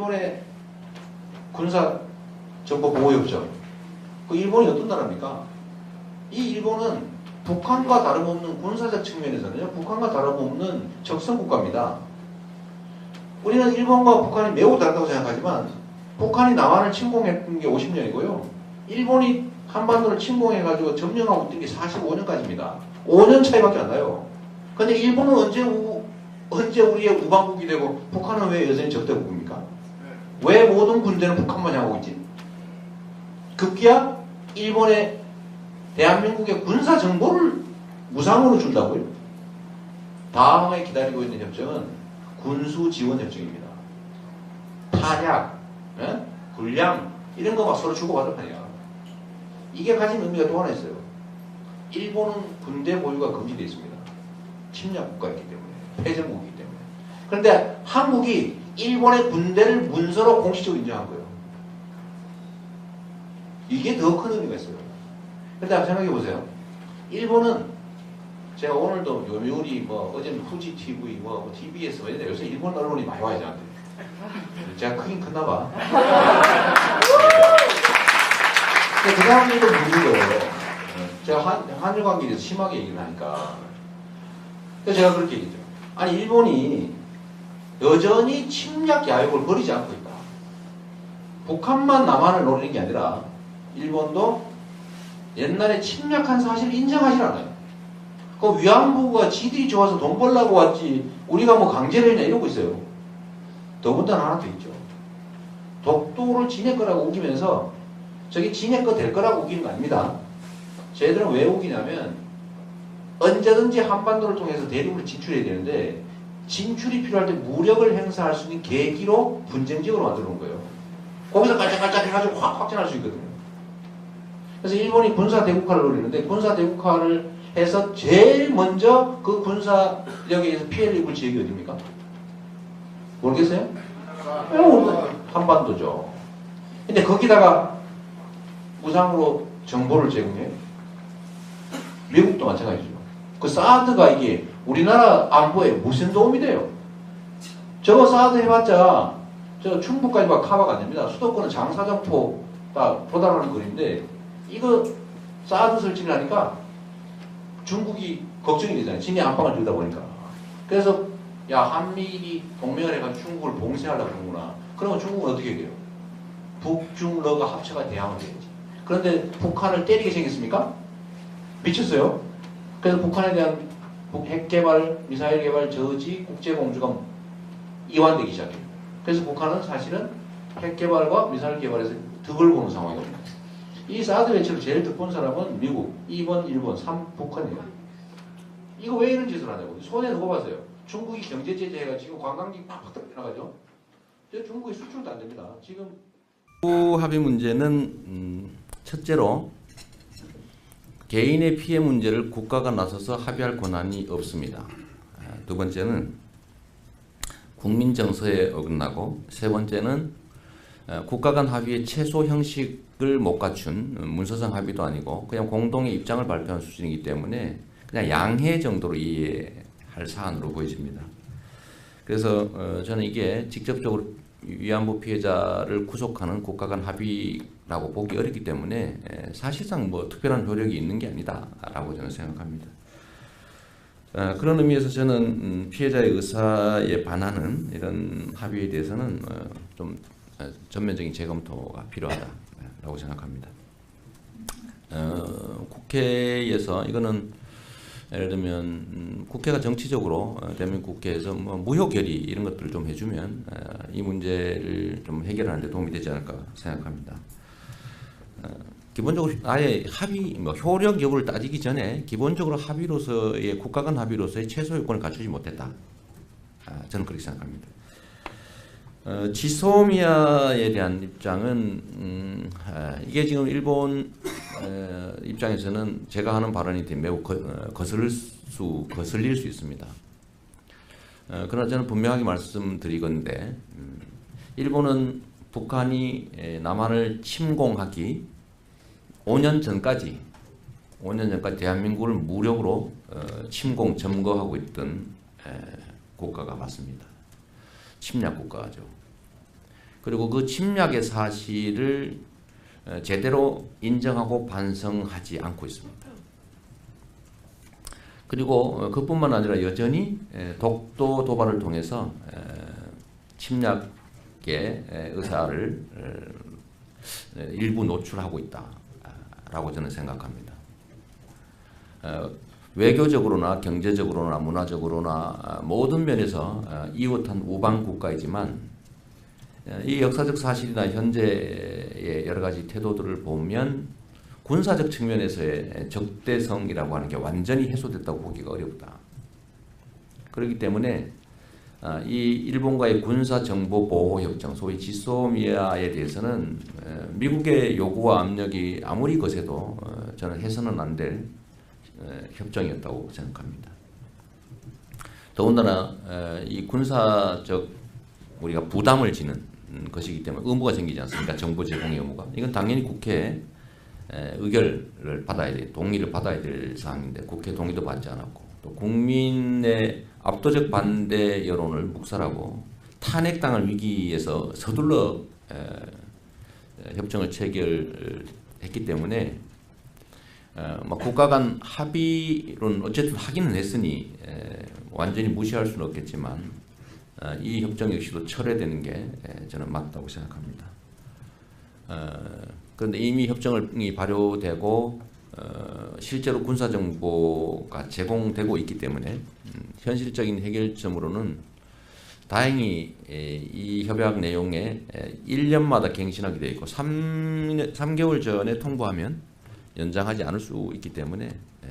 일본의 군사 정보 보호협정. 그 일본이 어떤 나라입니까? 이 일본은 북한과 다름없는 군사적 측면에서는요, 북한과 다름없는 적성 국가입니다. 우리는 일본과 북한이 매우 다르다고 생각하지만, 북한이 남한을 침공했던 게 50년이고요. 일본이 한반도를 침공해가지고 점령하고 있던 게 45년까지입니다. 5년 차이밖에 안 나요. 근데 일본은 언제 우, 언제 우리의 우방국이 되고 북한은 왜 여전히 적대국입니까? 왜 모든 군대는 북한만 향하고 있지? 급기야 일본의 대한민국의 군사 정보를 무상으로 준다고요? 다음에 기다리고 있는 협정은 군수 지원 협정입니다. 탄약, 예? 군량 이런 거 막 서로 주고받을 판이야. 이게 가진 의미가 또 하나 있어요. 일본은 군대 보유가 금지되어 있습니다. 침략 국가이기 때문에 패전국이기 때문에. 그런데 한국이 일본의 군대를 문서로 공식적으로 인정한 거예요. 이게 더 큰 의미가 있어요. 근데 한번 생각해 보세요. 일본은 제가 오늘도 요미우리 뭐 어제는 후지 TV 뭐, 뭐 TBS 뭐 이런데 요새 일본 언론이 많이 와요 저한테. 제가 크긴 컸나 봐. 근데 그 사람들도 묻는 거예요. 제가 한, 한일 관계에 대해서 심하게 얘기를 하니까. 제가 그렇게 얘기했죠. 아니, 일본이 여전히 침략 야욕을 버리지 않고 있다. 북한만 남한을 노리는 게 아니라, 일본도 옛날에 침략한 사실을 인정하지 않아요. 그 위안부가 지들이 좋아서 돈 벌라고 왔지, 우리가 뭐 강제를 했냐 이러고 있어요. 더군다나 하나 더 있죠. 독도를 지네 거라고 우기면서 저게 지네 거 될 거라고 우기는 거 아닙니다. 쟤들은 왜 우기냐면 언제든지 한반도를 통해서 대륙으로 진출해야 되는데 진출이 필요할 때 무력을 행사할 수 있는 계기로 분쟁 지역으로 만들어 놓은 거예요. 거기서 깔짝깔짝 해가지고 확 확전할 수 있거든요. 그래서 일본이 군사 대국화를 노리는데 군사 대국화를 해서 제일 먼저 그 군사력에 의해서 피해를 입을 지역이 어디입니까? 모르겠어요? 어, 한반도죠. 근데 거기다가 무상으로 정보를 제공해요. 미국도 마찬가지죠. 그 사드가 이게 우리나라 안보에 무슨 도움이 돼요? 저거 사드 해봤자 저 충북까지만 커버가 안 됩니다. 수도권은 장사정포 다 도달하는 거리인데 이거 사드 설치를 하니까 중국이 걱정이 되잖아요. 진의 안방을 들다 보니까. 그래서 야 한미일이 동맹을 해가지고 중국을 봉쇄하려고 그러구나. 그러면 중국은 어떻게 해요? 북중러가 합체가 대항을 해야지. 그런데 북한을 때리게 생겼습니까? 미쳤어요. 그래서 북한에 대한 북- 핵 개발, 미사일 개발 저지 국제 공주가 이완되기 시작해요. 그래서 북한은 사실은 핵 개발과 미사일 개발에서 득을 보는 상황이거든요. 이 사드 배치를 제일 득본 사람은 미국, 2번, 일본, 3 북한이에요. 이거 왜 이런 짓을 하냐고. 손에 두고 봐세요. 중국이 경제 제재해가 지금 관광객 팍팍 나가죠. 중국이 수출도 안 됩니다. 지금 합의 문제는 음, 첫째로 개인의 피해 문제를 국가가 나서서 합의할 권한이 없습니다. 아, 두 번째는 국민 정서에 어긋나고 세 번째는 어, 국가 간 합의의 최소 형식을 못 갖춘 음, 문서상 합의도 아니고 그냥 공동의 입장을 발표한 수준이기 때문에 그냥 양해 정도로 이해할 사안으로 보여집니다. 그래서 어, 저는 이게 직접적으로 위안부 피해자를 구속하는 국가 간 합의라고 보기 어렵기 때문에 에, 사실상 뭐 특별한 효력이 있는 게 아니다라고 저는 생각합니다. 어, 그런 의미에서 저는 음, 피해자의 의사에 반하는 이런 합의에 대해서는 어, 좀 어, 전면적인 재검토가 필요하다라고 생각합니다. 어, 국회에서 이거는 예를 들면 음, 국회가 정치적으로 어, 대한민국 국회에서 뭐 무효 결의 이런 것들을 좀 해주면 어, 이 문제를 좀 해결하는 데 도움이 되지 않을까 생각합니다. 어, 기본적으로 아예 합의 뭐 효력 여부를 따지기 전에 기본적으로 합의로서의 국가 간 합의로서의 최소 요건을 갖추지 못했다. 아, 저는 그렇게 생각합니다. 어, 지소미아에 대한 입장은 음, 아, 이게 지금 일본 어, 입장에서는 제가 하는 발언이 매우 거, 어, 거슬릴 수 거슬릴 수 있습니다. 어, 그러나 저는 분명하게 말씀드리건데 음, 일본은 북한이 에, 남한을 침공하기 5년 전까지 5년 전까지 대한민국을 무력으로 어, 침공 점거하고 있던 에, 국가가 맞습니다. 침략 국가죠. 그리고 그 침략의 사실을 어, 제대로 인정하고 반성하지 않고 있습니다. 그리고 어, 그뿐만 아니라 여전히 에, 독도 도발을 통해서 에, 침략의 에, 의사를 에, 일부 노출하고 있다라고 저는 생각합니다. 어, 외교적으로나 경제적으로나 문화적으로나 아, 모든 면에서 아, 이웃한 우방 국가이지만 어, 이 역사적 사실이나 현재의 여러 가지 태도들을 보면 군사적 측면에서의 적대성이라고 하는 게 완전히 해소됐다고 보기가 어렵다. 그렇기 때문에 아, 이 일본과의 군사 정보 보호 협정, 소위 지소미아에 대해서는 에, 미국의 요구와 압력이 아무리 거세도 어, 저는 해서는 안 될 협정이었다고 생각합니다. 더군다나 에, 이 군사적 우리가 부담을 지는 것이기 때문에 의무가 생기지 않습니까? 정보 제공의 의무가. 이건 당연히 국회에 에, 의결을 받아야 돼, 동의를 받아야 될 사항인데 국회 동의도 받지 않았고 또 국민의 압도적 반대 여론을 묵살하고 탄핵당할 위기에서 서둘러 협정을 체결했기 때문에 어, 뭐 국가 간 합의론 어쨌든 하기는 했으니 에, 완전히 무시할 수는 없겠지만 어, 이 협정 역시도 철회되는 게 에, 저는 맞다고 생각합니다. 어, 그런데 이미 협정이 발효되고 어, 실제로 군사 정보가 제공되고 있기 때문에 음, 현실적인 해결점으로는 다행히 에, 이 협약 내용에 에, 1년마다 갱신하게 되어 있고 3, 3개월 전에 통보하면 연장하지 않을 수 있기 때문에 에,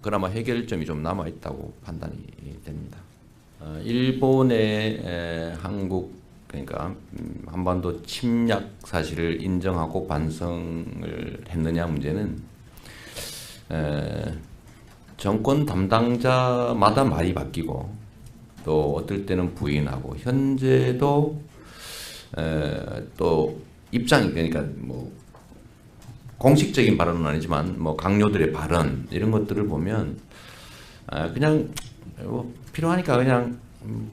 그나마 해결점이 좀 남아 있다고 판단이 됩니다. 어, 일본의 에, 한국 그러니까 음, 한반도 침략 사실을 인정하고 반성을 했느냐 문제는 에, 정권 담당자마다 말이 바뀌고 또 어떨 때는 부인하고 현재도 에, 또 입장이 그러니까 뭐 공식적인 발언은 아니지만 뭐 강요들의 발언 이런 것들을 보면 아, 그냥 뭐 필요하니까 그냥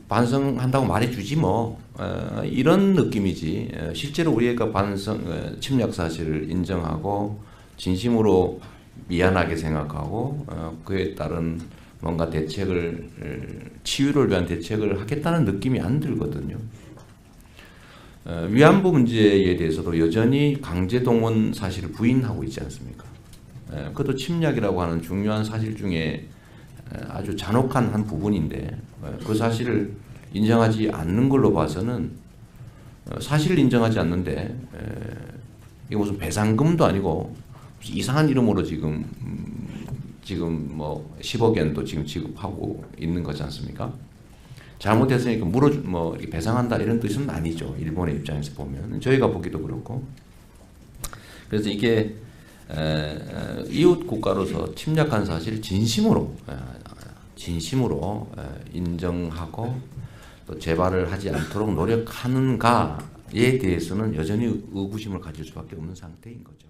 반성한다고 말해주지 뭐 어, 이런 느낌이지 어, 실제로 우리가 반성 어, 침략 사실을 인정하고 진심으로 미안하게 생각하고 어, 그에 따른 뭔가 대책을 어, 치유를 위한 대책을 하겠다는 느낌이 안 들거든요. 어, 위안부 문제에 대해서도 여전히 강제 동원 사실을 부인하고 있지 않습니까? 에, 그것도 침략이라고 하는 중요한 사실 중에 에, 아주 잔혹한 한 부분인데 에, 그 사실을 인정하지 않는 걸로 봐서는 어, 사실을 인정하지 않는데 에, 이게 무슨 배상금도 아니고 이상한 이름으로 지금 음, 지금 뭐 10억 엔도 지금 지급하고 있는 거지 않습니까? 잘못했으니까 물어 뭐 배상한다 이런 뜻은 아니죠. 일본의 입장에서 보면 저희가 보기도 그렇고 그래서 이게 이웃 국가로서 침략한 사실을 진심으로 에, 진심으로 에, 인정하고 또 재발을 하지 않도록 노력하는가에 대해서는 여전히 의구심을 가질 수밖에 없는 상태인 거죠.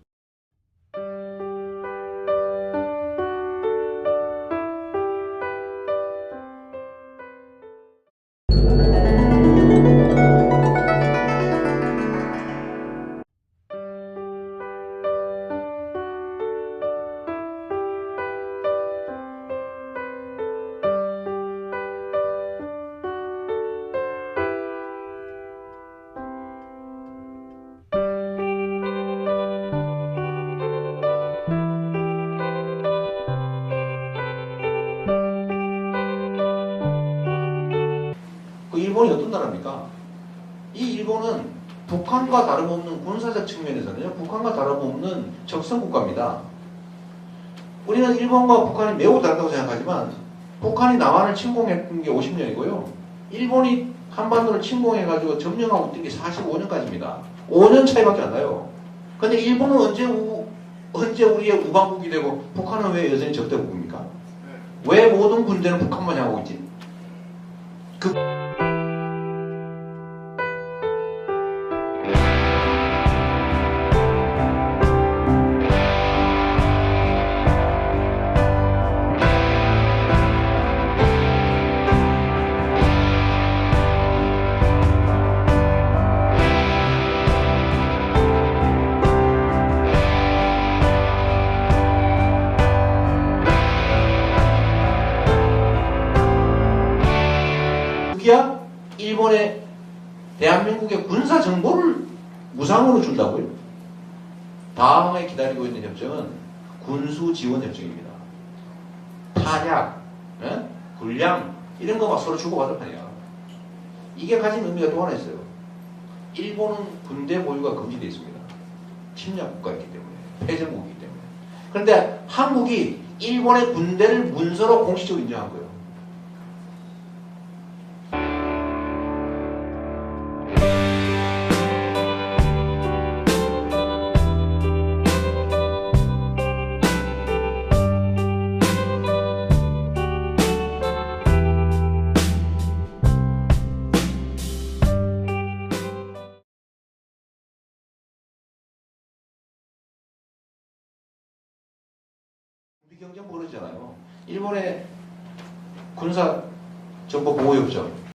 일본이 어떤 나라입니까? 이 일본은 북한과 다름없는 군사적 측면에서는요, 북한과 다름없는 적성 국가입니다. 우리는 일본과 북한이 매우 다르다고 생각하지만, 북한이 남한을 침공했던 게 50년이고요. 일본이 한반도를 침공해가지고 점령하고 있던 게 45년까지입니다. 5년 차이밖에 안 나요. 근데 일본은 언제 우, 언제 우리의 우방국이 되고, 북한은 왜 여전히 적대국입니까? 왜 모든 군대는 북한만 향하고 있지? 대 군사 정보를 무상으로 준다고요. 다음에 기다리고 있는 협정은 군수 지원 협정입니다. 탄약, 예? 군량 이런 거 막 서로 주고받을 판이야. 이게 가진 의미가 또 하나 있어요. 일본은 군대 보유가 금지되어 있습니다. 침략 국가이기 때문에 패전국이기 때문에. 그런데 한국이 일본의 군대를 문서로 공식적으로 인정한 거예요. 일본의 군사 정보 보호 협정